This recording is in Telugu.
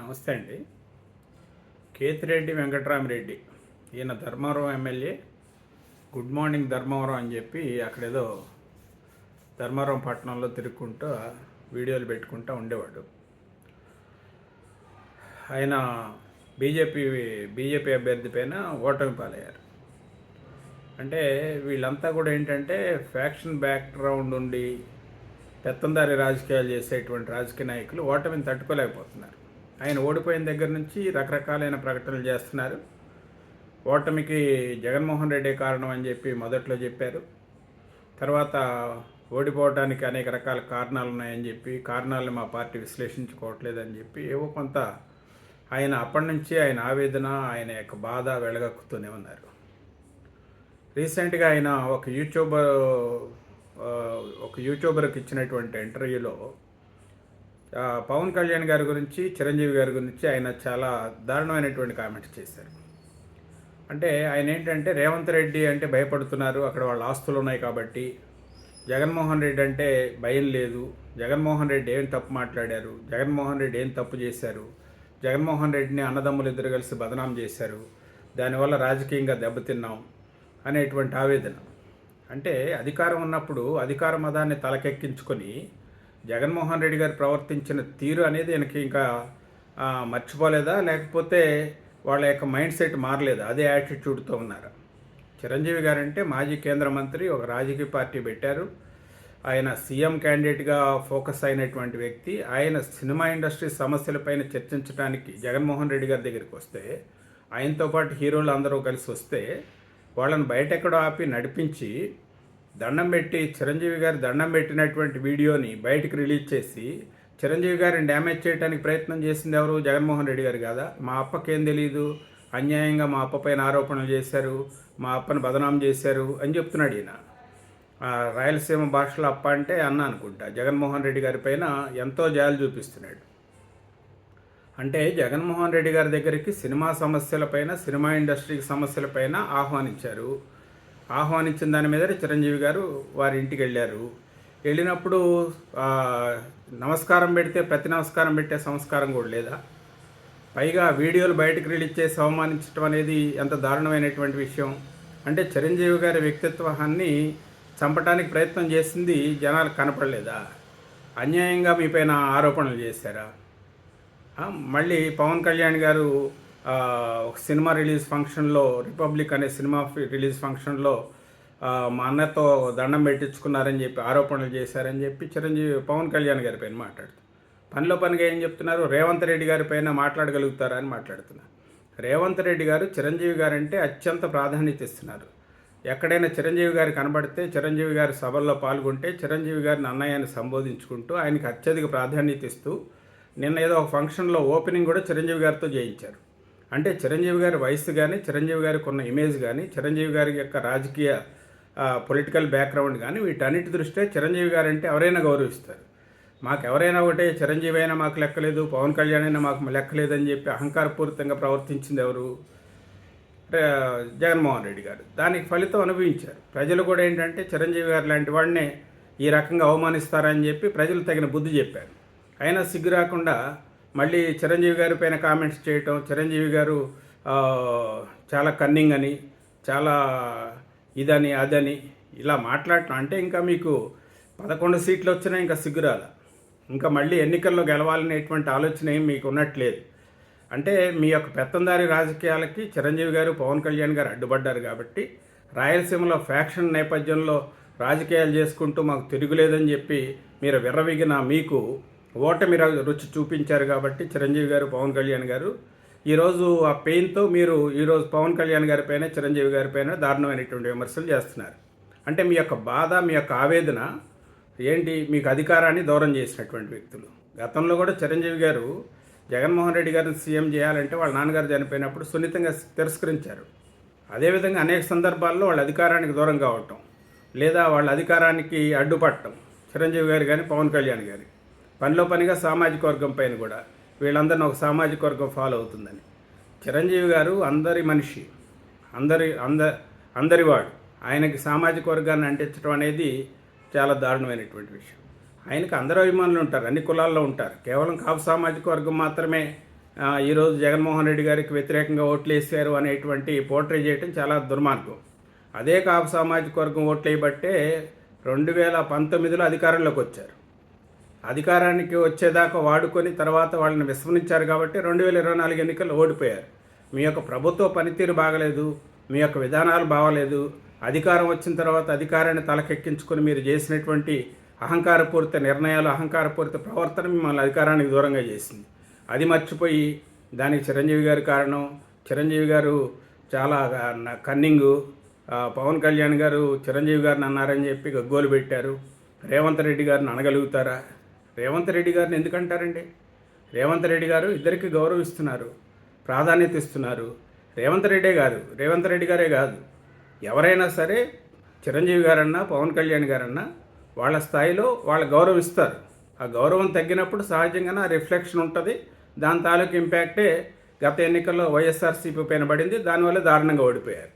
నమస్తే అండి. కేతిరెడ్డి వెంకట్రామరెడ్డి. ఈయన Dharmavaram MLA. Good morning Dharmavaram అని చెప్పి అక్కడేదో ధర్మవరం పట్టణంలో తిరుక్కుంటూ వీడియోలు పెట్టుకుంటూ ఉండేవాడు. ఆయన బీజేపీ బీజేపీ అభ్యర్థి పైన ఓటమి పాలయ్యారు. అంటే వీళ్ళంతా కూడా ఏంటంటే ఫ్యాక్షన్ బ్యాక్గ్రౌండ్ ఉండి పెత్తందారి రాజకీయాలు చేసేటువంటి రాజకీయ నాయకులు ఓటమిని తట్టుకోలేకపోతున్నారు. ఆయన ఓడిపోయిన దగ్గర నుంచి రకరకాలైన ప్రకటనలు చేస్తున్నారు. ఓటమికి జగన్మోహన్ రెడ్డి కారణం అని చెప్పి మొదట్లో చెప్పారు. తర్వాత ఓడిపోవడానికి అనేక రకాల కారణాలు ఉన్నాయని చెప్పి కారణాలను మా పార్టీ విశ్లేషించుకోవట్లేదని చెప్పి ఏవో కొంత ఆయన అప్పటి నుంచి ఆయన ఆవేదన ఆయన యొక్క బాధ వెలగక్కుతూనే ఉన్నారు. రీసెంట్గా ఆయన ఒక యూట్యూబర్ ఒక యూట్యూబర్కి ఇచ్చినటువంటి ఇంటర్వ్యూలో పవన్ కళ్యాణ్ గారి గురించి చిరంజీవి గారి గురించి ఆయన చాలా దారుణమైనటువంటి కామెంట్స్ చేశారు. అంటే ఆయన ఏంటంటే రేవంత్ రెడ్డి అంటే భయపడుతున్నారు అక్కడ వాళ్ళ ఆస్తులు ఉన్నాయి కాబట్టి. జగన్మోహన్ రెడ్డి అంటే భయం లేదు. జగన్మోహన్ రెడ్డి ఏం తప్పు మాట్లాడారు? జగన్మోహన్ రెడ్డి ఏం తప్పు చేశారు? జగన్మోహన్ రెడ్డిని అన్నదమ్ములు ఇద్దరు కలిసి బదనాం చేశారు. దానివల్ల రాజకీయంగా దెబ్బతిన్నాం అనేటువంటి ఆవేదన. అంటే అధికారం ఉన్నప్పుడు అధికార మదాన్ని తలకెక్కించుకొని జగన్మోహన్ రెడ్డి గారు ప్రవర్తించిన తీరు అనేది ఈయనకి ఇంకా మర్చిపోలేదా? లేకపోతే వాళ్ళ యొక్క మైండ్ సెట్ మారలేదా? అదే యాటిట్యూడ్తో ఉన్నారు. చిరంజీవి గారంటే మాజీ కేంద్ర మంత్రి ఒక రాజకీయ పార్టీ పెట్టారు. ఆయన సీఎం క్యాండిడేట్గా ఫోకస్ అయినటువంటి వ్యక్తి. ఆయన సినిమా ఇండస్ట్రీ సమస్యలపైన చర్చించడానికి జగన్మోహన్ రెడ్డి గారి దగ్గరికి వస్తే ఆయనతో పాటు హీరోలు అందరూ కలిసి వస్తే వాళ్ళని బయట ఎక్కడో ఆపి నడిపించి దండం పెట్టి చిరంజీవి గారు దండం పెట్టినటువంటి వీడియోని బయటకు రిలీజ్ చేసి చిరంజీవి గారిని డ్యామేజ్ చేయడానికి ప్రయత్నం చేసింది ఎవరు? జగన్మోహన్ రెడ్డి గారు కదా? మా అప్పకేం తెలియదు అన్యాయంగా మా అప్ప పైన ఆరోపణలు చేశారు. మా అప్పను బదనాం చేశారు అని చెప్తున్నాడు ఈయన. రాయలసీమ భాషలో అప్ప అంటే అన్న అనుకుంటా. జగన్మోహన్ రెడ్డి గారి పైన ఎంతో జాలి చూపిస్తున్నాడు. అంటే జగన్మోహన్ రెడ్డి గారి దగ్గరికి సినిమా సమస్యలపైన సినిమా ఇండస్ట్రీకి సమస్యలపైన ఆహ్వానించారు. ఆహ్వానించిన దాని మీద చిరంజీవి గారు వారి ఇంటికి వెళ్ళారు. వెళ్ళినప్పుడు నమస్కారం పెడితే ప్రతి నమస్కారం పెట్టే సంస్కారం కూడా లేదా? పైగా వీడియోలు బయటకు రిలీజ్ చేసి అవమానించడం అనేది ఎంత దారుణమైనటువంటి విషయం. అంటే చిరంజీవి గారి వ్యక్తిత్వాన్ని చంపడానికి ప్రయత్నం చేసింది జనాలు కనపడలేదా? అన్యాయంగా మీపైన ఆరోపణలు చేశారా? మళ్ళీ పవన్ కళ్యాణ్ గారు ఒక సినిమా రిలీజ్ ఫంక్షన్లో రిపబ్లిక్ అనే సినిమా రిలీజ్ ఫంక్షన్లో మా అన్నతో దండం పెట్టించుకున్నారని చెప్పి ఆరోపణలు చేశారని చెప్పి చిరంజీవి పవన్ కళ్యాణ్ గారి పైన మాట్లాడుతున్నారు పనిలో పనిగా ఏం చెప్తున్నారు? రేవంత్ రెడ్డి గారి పైన మాట్లాడగలుగుతారా అని మాట్లాడుతున్నారు. రేవంత్ రెడ్డి గారు చిరంజీవి గారు అంటే అత్యంత ప్రాధాన్యత ఇస్తున్నారు. ఎక్కడైనా చిరంజీవి గారు కనబడితే చిరంజీవి గారి సభల్లో పాల్గొంటే చిరంజీవి గారిని అన్నయ్యని సంబోధించుకుంటూ ఆయనకి అత్యధిక ప్రాధాన్యత ఇస్తూ నిన్న ఏదో ఒక ఫంక్షన్లో ఓపెనింగ్ కూడా చిరంజీవి గారితో చేయించారు. అంటే చిరంజీవి గారి వయసు కానీ చిరంజీవి గారికి ఉన్న ఇమేజ్ కానీ చిరంజీవి గారి యొక్క రాజకీయ పొలిటికల్ బ్యాక్గ్రౌండ్ కానీ వీటన్నిటి దృష్ట్యా చిరంజీవి గారు అంటే ఎవరైనా గౌరవిస్తారు. మాకు ఎవరైనా ఒకటే చిరంజీవి అయినా మాకు లెక్కలేదు పవన్ కళ్యాణ్ అయినా మాకు లెక్కలేదని చెప్పి అహంకారపూరితంగా ప్రవర్తించింది ఎవరు? జగన్మోహన్ రెడ్డి గారు. దానికి ఫలితం అనుభవించారు. ప్రజలు కూడా ఏంటంటే చిరంజీవి గారు లాంటి వాడినే ఈ రకంగా అవమానిస్తారని చెప్పి ప్రజలు తగిన బుద్ధి చెప్పారు. అయినా సిగ్గు రాకుండా మళ్ళీ చిరంజీవి గారి పైన కామెంట్స్ చేయటం చిరంజీవి గారు చాలా కన్నింగ్ అని చాలా ఇదని అదని ఇలా మాట్లాడటం. అంటే ఇంకా మీకు పదకొండు సీట్లు వచ్చినా ఇంకా సిగ్గురాల ఇంకా మళ్ళీ ఎన్నికల్లో గెలవాలనేటువంటి ఆలోచన ఏం మీకు ఉన్నట్లేదు. అంటే మీ యొక్క పెత్తందారి రాజకీయాలకి చిరంజీవి గారు పవన్ కళ్యాణ్ గారు అడ్డుపడ్డారు కాబట్టి రాయలసీమలో ఫ్యాక్షన్ నేపథ్యంలో రాజకీయాలు చేసుకుంటూ మాకు తిరుగులేదని చెప్పి మీరు విర్రవిగిన మీకు ఓటమి రుచి చూపించారు కాబట్టి చిరంజీవి గారు పవన్ కళ్యాణ్ గారు. ఈరోజు ఆ పెయిన్తో మీరు ఈరోజు పవన్ కళ్యాణ్ గారి పైన చిరంజీవి గారి పైన దారుణమైనటువంటి విమర్శలు చేస్తున్నారు. అంటే మీ యొక్క బాధ మీ యొక్క ఆవేదన ఏంటి? మీకు అధికారాన్ని దూరం చేసినటువంటి వ్యక్తులు. గతంలో కూడా చిరంజీవి గారు జగన్మోహన్ రెడ్డి గారిని సీఎం చేయాలంటే వాళ్ళ నాన్నగారు చనిపోయినప్పుడు సున్నితంగా తిరస్కరించారు. అదేవిధంగా అనేక సందర్భాల్లో వాళ్ళ అధికారానికి దూరం కావటం లేదా వాళ్ళ అధికారానికి అడ్డుపట్టడం చిరంజీవి గారు కానీ పవన్ కళ్యాణ్ గారి. పనిలో పనిగా సామాజిక వర్గం పైన కూడా వీళ్ళందరిని ఒక సామాజిక వర్గం ఫాలో అవుతుందని. చిరంజీవి గారు అందరి మనిషి అందరి అంద అందరివాడు. ఆయనకి సామాజిక వర్గాన్ని అంటించడం అనేది చాలా దారుణమైనటువంటి విషయం. ఆయనకు అందరూ అభిమానులు ఉంటారు అన్ని కులాల్లో ఉంటారు. కేవలం కాపు సామాజిక వర్గం మాత్రమే ఈరోజు జగన్మోహన్ రెడ్డి గారికి వ్యతిరేకంగా ఓట్లు వేసారు అనేటువంటి పోర్ట్రే చేయడం చాలా దుర్మార్గం. అదే కాపు సామాజిక వర్గం ఓట్లు వేయబట్టే రెండు వేల పంతొమ్మిదిలో అధికారంలోకి వచ్చారు. అధికారానికి వచ్చేదాకా వాడుకొని తర్వాత వాళ్ళని విస్మరించారు కాబట్టి రెండు వేల ఇరవై నాలుగు ఎన్నికలు ఓడిపోయారు. మీ యొక్క ప్రభుత్వ పనితీరు బాగలేదు మీ యొక్క విధానాలు బాగలేదు అధికారం వచ్చిన తర్వాత అధికారాన్ని తలకెక్కించుకొని మీరు చేసినటువంటి అహంకారపూరిత నిర్ణయాలు అహంకారపూరిత ప్రవర్తన మిమ్మల్ని అధికారానికి దూరంగా చేసింది. అది మర్చిపోయి దానికి చిరంజీవి గారి కారణం చిరంజీవి గారు చాలా కన్నింగు పవన్ కళ్యాణ్ గారు చిరంజీవి గారిని అన్నారని చెప్పి గగ్గోలు పెట్టారు. రేవంత్ రెడ్డి గారిని అనగలుగుతారా? రేవంత్ రెడ్డి గారిని ఎందుకంటారండి? రేవంత్ రెడ్డి గారు ఇద్దరికి గౌరవిస్తున్నారు ప్రాధాన్యత ఇస్తున్నారు. రేవంత్ రెడ్డే గారు రేవంత్ రెడ్డి గారే కాదు. ఎవరైనా సరే చిరంజీవి గారన్నా పవన్ కళ్యాణ్ గారన్నా వాళ్ళ స్థాయిలో వాళ్ళ గౌరవిస్తారు. ఆ గౌరవం తగ్గినప్పుడు సహజంగానే ఆ రిఫ్లెక్షన్ ఉంటుంది. దాని తాలూకు ఇంపాక్టే గత ఎన్నికల్లో వైఎస్ఆర్సీపీ పైన పడింది. దానివల్ల దారుణంగా ఓడిపోయారు.